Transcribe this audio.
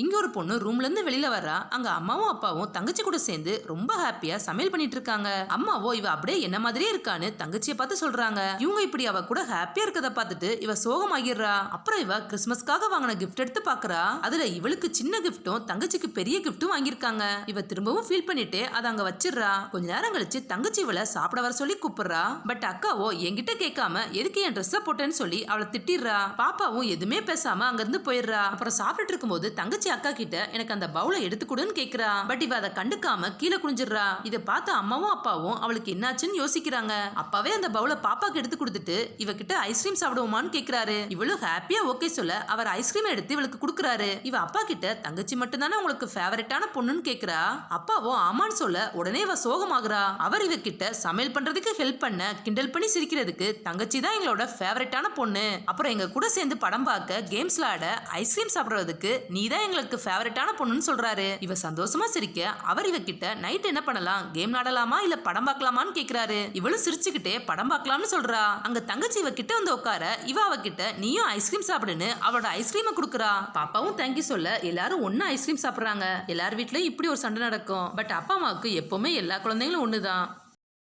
இங்கே ஒரு பொண்ணு ரூம்லேருந்து வெளியில் வர்றா. அங்கே அம்மாவும் அப்பாவும் தங்கச்சி கூட சேர்ந்து ரொம்ப ஹாப்பியாக சமையல் பண்ணிட்டு இருக்காங்க. அம்மாவோ இவ அப்படியே என்ன மாதிரியே இருக்கான்னு தங்கச்சியை பார்த்து சொல்கிறாங்க இவங்க இப்படி அவ கூட ஹாப்பியாக இருக்கதை பார்த்துட்டு இவ சோகமாகிடுறா. அப்புறம் இவ கிறிஸ்மஸ்க்காக வாங்கின கிஃப்ட் எடுத்து பார்க்குறா. அதில் இவளுக்கு சின்ன கிஃப்ட்டும் தங்கச்சிக்கு பெரிய கிஃப்ட்டும் வாங்கியிருக்காங்க. இவ திரும்பவும் ஃபீல் பண்ணிட்டு அதை அங்கே வச்சிடுறா. கொஞ்ச நேரம் கழிச்சு தங்கச்சி இவளை சாப்பிட வர சொல்லி கூப்பிடுறா. பட் அக்காவோ என்கிட்ட கேட்காம எதுக்கு என் ட்ரெஸ்ஸை போட்டேன்னு சொல்லி அவளை திட்டிடுறா. பாப்பாவும் எதுவுமே பேசாம அங்கேருந்து போயிடுறா. அப்புறம் சாப்பிட்டுட்டு இருக்கும்போது தங்கச்சி அக்கா கிட்ட எனக்கு அந்த பவுலை எடுத்து கொடுன்னு கேக்குறா. பட் இவ அதை கண்டுக்காம கீழே குனிஞ்சிடுறா. இதை பார்த்து அம்மாவும் அப்பாவும் அவளுக்கு என்னாச்சுன்னு யோசிக்கிறாங்க. அப்பாவே அந்த பவுலை பாப்பாக்கு எடுத்து கொடுத்துட்டு இவகிட்ட ஐஸ்கிரீம் சாப்பிடுவோமான்னு கேக்குறாரு. இவ்வளவு ஹாப்பியா ஓகே சொல்ல அவர் ஐஸ்கிரீம் எடுத்து இவளுக்கு கொடுக்குறாரு. இவ அப்பா கிட்ட தங்கச்சி மட்டும்தானே உங்களுக்கு ஃபேவரட்டான பொண்ணுன்னு கேக்குறா. அப்பாவோ ஆமான்னு சொல்ல உடனே இவ சோகமாகறா. அவர் இவகிட்ட சமையல் பண்றதுக்கு ஹெல்ப் பண்ண கிண்டல் பண்ணி சிரிக்கிறதுக்கு தங்கச்சி தான் எங்களோட ஃபேவரட்டான பொண்ணு. அப்புறம் எங்க கூட சேர்ந்து படம் பார்க்க கேம்ஸ் விளையாட ஐஸ்கிரீம் சாப்பிடுறதுக்கு நீ தான் எங்களுக்கு ஃபேவரட்டான பொண்ணுன்னு சொல்றாரு. இவ சந்தோஷமா சிரிக்க அவர் இவகிட்ட நைட் என்ன பண்ணலாம்? கேம் விளையாடலாமா? இல்ல படம் பார்க்கலாமான்னு கேக்குறாரு. இவளும் சிரிச்சுக்கிட்டே படம் பார்க்கலாம்னு சொல்றா. அங்க தங்கச்சி இவ கிட்ட வந்து உட்கார இவ அவகிட்ட நீயும் ஐஸ்கிரீம் சாப்பிடுன்னு அவளோட ஐஸ்கிரீமை கொடுக்குறா. பாப்பாவும் தேங்க்யூ சொல்ல எல்லாரும் ஒண்ணா ஐஸ்கிரீம் சாப்பிடுறாங்க. எல்லார் வீட்லயும் இப்படி ஒரு சண்டை நடக்கும். பட் அப்பா அம்மாவுக்கு எப்பவுமே எல்லா குழந்தைங்களும் ஒண்ணுதான்.